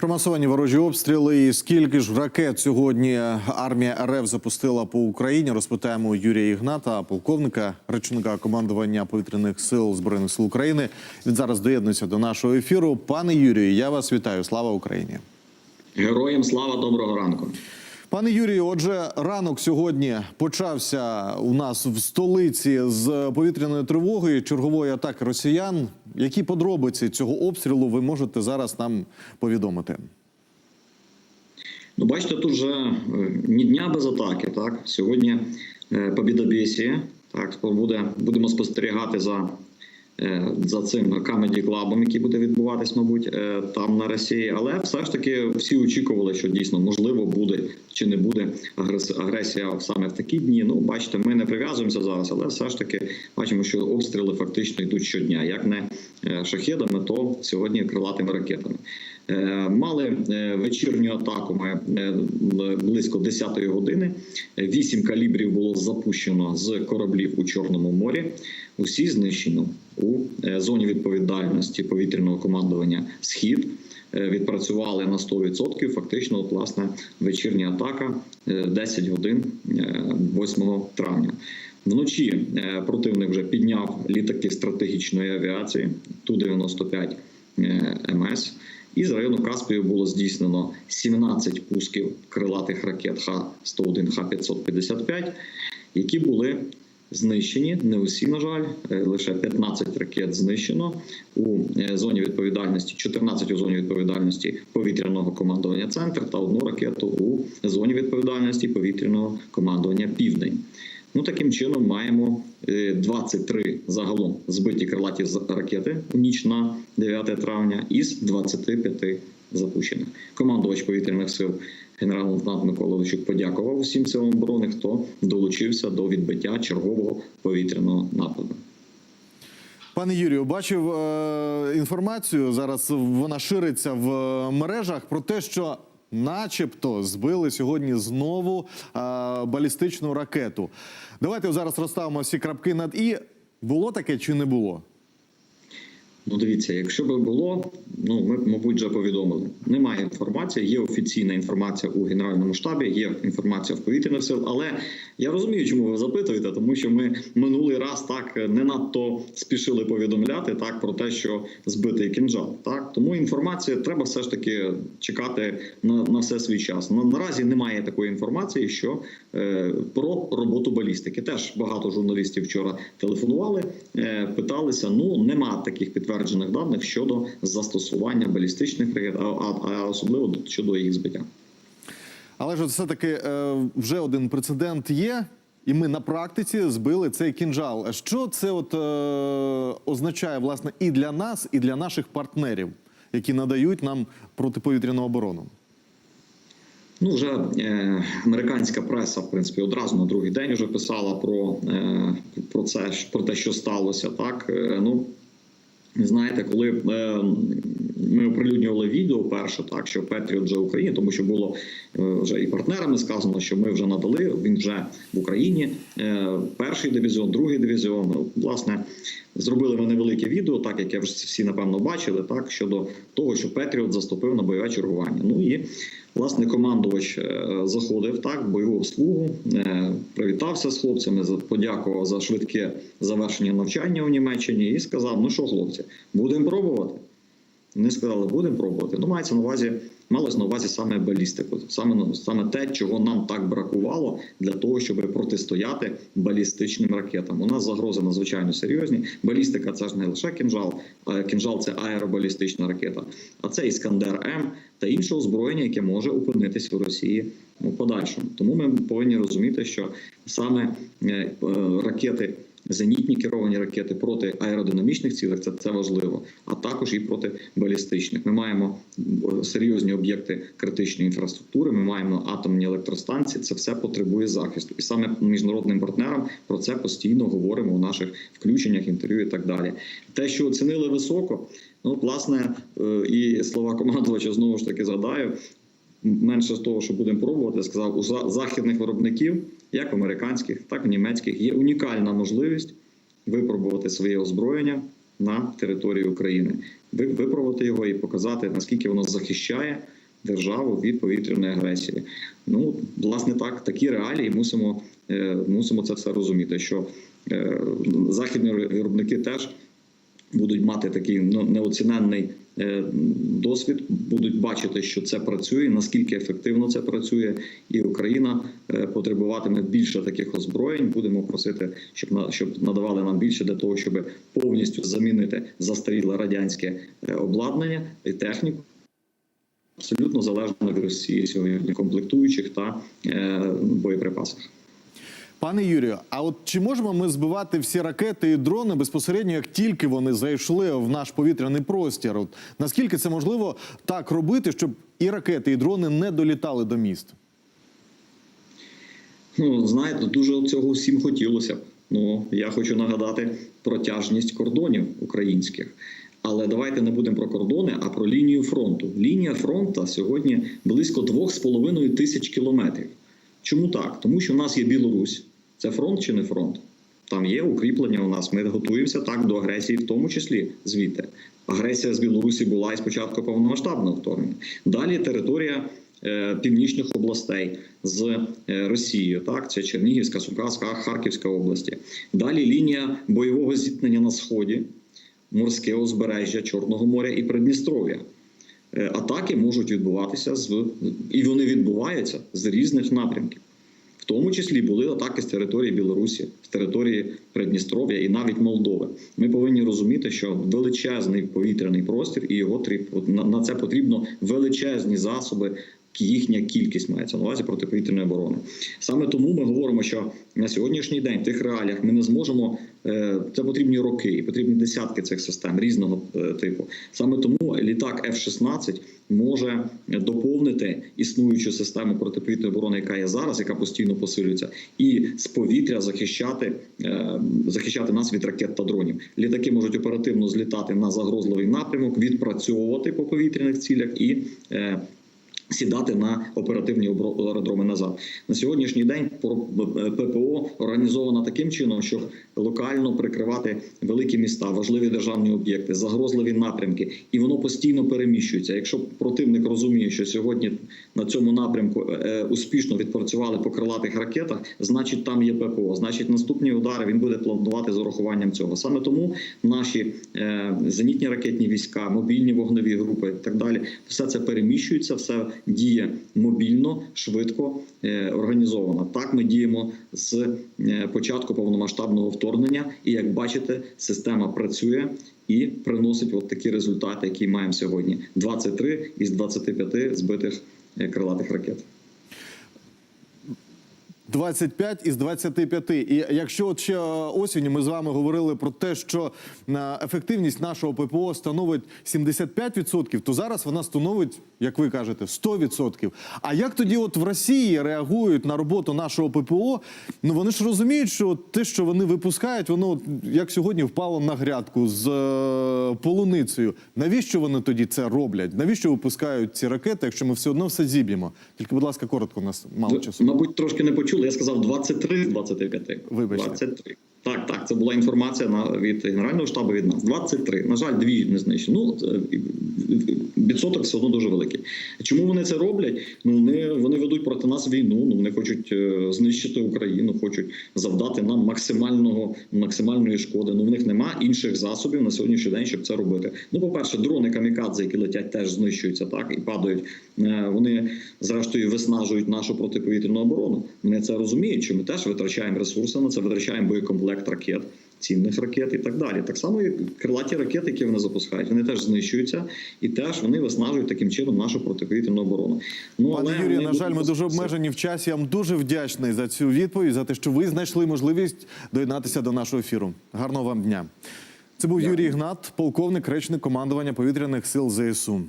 Про масовані ворожі обстріли і скільки ж ракет сьогодні армія РФ запустила по Україні. Розпитаємо Юрія Ігната, полковника, речника командування повітряних сил збройних сил України. Він зараз доєднується до нашого ефіру. Пане Юрію, я вас вітаю. Слава Україні! Героям слава доброго ранку. Пане Юрію, отже, ранок сьогодні почався у нас в столиці з повітряної тривоги, чергової атаки росіян. Які подробиці цього обстрілу ви можете зараз нам повідомити? Ну, бачите, тут вже е, ні дня без атаки. Так сьогодні е, побідобєсія. Так буде, будемо спостерігати за, за цим камеді клабом, який буде відбуватись, мабуть, е, там на Росії. Але все ж таки всі очікували, що дійсно можливо буде чи не буде агрес- агресія саме в такі дні. Ну, бачите, ми не прив'язуємося зараз, але все ж таки бачимо, що обстріли фактично йдуть щодня. Як не е, шахедами, то сьогодні крилатими ракетами. Е, Мали е, вечірню атаку. Ми е, близько 10-ї години. Вісім калібрів було запущено з кораблів у Чорному морі. Усі знищено у зоні відповідальності повітряного командування Схід. Відпрацювали на 100%. Фактично, от, власне, вечірня атака е, 10 годин е, 8 травня. Вночі противник вже підняв літаки стратегічної авіації Ту-95 е, МС. І з району Каспію було здійснено 17 пусків крилатих ракет Х-101, Х-555, які були знищені. Не усі, на жаль, е, лише 15 ракет знищено у е, зоні відповідальності, 14 у зоні відповідальності повітряного командування Центр та одну ракету у зоні відповідальності повітряного командування Південь. Ну таким чином маємо е, 23 загалом збиті крилаті ракети у ніч на 9 травня із 25 запущених. Командувач повітряних сил генерал-лейтенант Микола Личук подякував усім силам оборони, хто долучився до відбиття чергового повітряного нападу. Пане Юрію, бачив е, інформацію. Зараз вона шириться в е, мережах про те, що, начебто, збили сьогодні знову е, балістичну ракету. Давайте зараз розставимо всі крапки над і. Було таке чи не було? Ну, дивіться, якщо би було, ну ми б, мабуть, вже повідомили. Немає інформації, є офіційна інформація у генеральному штабі, є інформація в повітряних сил. Але я розумію, чому ви запитуєте, тому що ми минулий раз так не надто спішили повідомляти так про те, що збитий кінжал. Так тому інформація треба все ж таки чекати на, на все свій час. На, наразі немає такої інформації, що е, про роботу балістики. Теж багато журналістів вчора телефонували, е, питалися. Ну нема таких підтверджених даних щодо застосування балістичних ракет, а, а, а особливо щодо їх збиття. Але ж все таки е, вже один прецедент є, і ми на практиці збили цей кінжал. Що це от е, означає власне і для нас, і для наших партнерів, які надають нам протиповітряну оборону? Ну, вже е, американська преса, в принципі, одразу на другий день вже писала про, е, про це, про те, що сталося. Так, е, ну знаєте, коли е, ми оприлюднювали відео перше, так що Петріот вже в Україні, тому що було е, вже і партнерами сказано, що ми вже надали. Він вже в Україні. Е, перший дивізіон, другий дивізіон. Власне, зробили ми невелике відео, так як я вже всі напевно бачили, так щодо того, що Петріот заступив на бойове чергування. Ну і власне командувач е, заходив так, в бойову слугу, е, привітався з хлопцями, подякував за швидке завершення навчання у Німеччині і сказав: Ну що, хлопці, будемо пробувати. Вони сказали, будемо пробувати. Ну, мається на увазі, малось на увазі саме балістику, саме саме те, чого нам так бракувало для того, щоб протистояти балістичним ракетам. У нас загрози надзвичайно серйозні. Балістика це ж не лише кінжал, кінжал це аеробалістична ракета, а це іскандер М та інше озброєння, яке може опинитись у Росії у подальшому. Тому ми повинні розуміти, що саме е, е, ракети зенітні керовані ракети проти аеродинамічних цілей, це, це важливо, а також і проти балістичних. Ми маємо е, серйозні об'єкти критичної інфраструктури. Ми маємо атомні електростанції. Це все потребує захисту, і саме міжнародним партнерам про це постійно говоримо у наших включеннях, інтерв'ю і так далі. Те, що оцінили високо, ну власне е, і слова командувача знову ж таки згадаю менше з того, що будемо пробувати, сказав, у західних виробників, як американських, так і німецьких, є унікальна можливість випробувати своє озброєння на території України, Ви- виправити його і показати наскільки воно захищає державу від повітряної агресії. Ну власне так, такі реалії мусимо, е, мусимо це все розуміти. Що е, західні виробники теж будуть мати такий ну, неоціненний досвід, будуть бачити, що це працює, наскільки ефективно це працює, і Україна е, потребуватиме більше таких озброєнь. Будемо просити, щоб на щоб надавали нам більше для того, щоб повністю замінити застаріле радянське е, обладнання і техніку. Абсолютно залежно від Росії сьогодні комплектуючих та е, боєприпасів. Пане Юрію, а от чи можемо ми збивати всі ракети і дрони безпосередньо, як тільки вони зайшли в наш повітряний простір? От наскільки це можливо так робити, щоб і ракети, і дрони не долітали до міст? Ну, знаєте, дуже цього всім хотілося. Ну, я хочу нагадати протяжність кордонів українських. Але давайте не будемо про кордони, а про лінію фронту. Лінія фронту сьогодні близько 2,5 тисяч кілометрів. Чому так? Тому що в нас є Білорусь. Це фронт чи не фронт? Там є укріплення у нас. Ми готуємося так до агресії, в тому числі звідти. Агресія з Білорусі була і спочатку повномасштабного вторгнення. Далі територія е, північних областей з е, Росією. Так, це Чернігівська, Сукаська, Харківська області. Далі лінія бойового зіткнення на сході, морське узбережжя Чорного моря і Придністров'я. Е, Атаки можуть відбуватися з і вони відбуваються з різних напрямків. В тому числі були атаки з території Білорусі, з території Придністров'я і навіть Молдови. Ми повинні розуміти, що величезний повітряний простір, і його на, на це потрібно величезні засоби. Їхня кількість мається на увазі протиповітряної оборони. Саме тому ми говоримо, що на сьогоднішній день в тих реаліях ми не зможемо. е, Це потрібні роки потрібні десятки цих систем різного е, типу. Саме тому літак F-16 може доповнити існуючу систему протиповітряної оборони, яка є зараз, яка постійно посилюється, і з повітря захищати, е, захищати нас від ракет та дронів. Літаки можуть оперативно злітати на загрозливий напрямок, відпрацьовувати по повітряних цілях і. Е, Сідати на оперативні аеродроми назад на сьогоднішній день ППО організовано таким чином, щоб локально прикривати великі міста, важливі державні об'єкти, загрозливі напрямки, і воно постійно переміщується. Якщо противник розуміє, що сьогодні на цьому напрямку е, успішно відпрацювали по крилатих ракетах, значить там є ППО. Значить, наступні удари він буде планувати з урахуванням цього. Саме тому наші е, зенітні ракетні війська, мобільні вогневі групи і так далі, все це переміщується, все діє мобільно, швидко, е, організовано. Так ми діємо з е, початку повномасштабного вторгнення, і як бачите, система працює і приносить от такі результати, які маємо сьогодні: 23 із 25 збитих е, крилатих ракет. 25 із 25. І якщо от ще осінню ми з вами говорили про те, що е, ефективність нашого ППО становить 75%, то зараз вона становить, як ви кажете, 100%. А як тоді, от в Росії реагують на роботу нашого ППО? Ну вони ж розуміють, що те, що вони випускають, воно от, як сьогодні впало на грядку з е, полуницею. Навіщо вони тоді це роблять? Навіщо випускають ці ракети, якщо ми все одно все зіб'ємо? Тільки, будь ласка, коротко, у нас мало часу. Мабуть, трошки не почули. Я сказав 23 з 25. Вибачте. 23. Так, так, це була інформація на від генерального штабу від нас. 23. На жаль, дві не знищені. Ну е, відсоток все одно дуже великий. Чому вони це роблять? Ну вони, вони ведуть проти нас війну. Ну вони хочуть е, знищити Україну, хочуть завдати нам максимального максимальної шкоди. Ну в них нема інших засобів на сьогоднішній день, щоб це робити. Ну, по перше, дрони камікадзе, які летять, теж знищуються так і падають. Е, Вони зрештою виснажують нашу протиповітряну оборону. Вони це розуміють, що ми теж витрачаємо ресурси на це, витрачаємо боєкомплект ракет. Цінних ракет і так далі. Так само і крилаті ракети, які вони запускають, вони теж знищуються і теж вони виснажують таким чином нашу протиповітряну оборону. Ну Пане але Юрію, на жаль, ми дуже обмежені в часі. Я вам дуже вдячний за цю відповідь, за те, що ви знайшли можливість доєднатися до нашого ефіру. Гарного вам дня. Це був Юрій Ігнат, полковник, речник командування повітряних сил ЗСУ.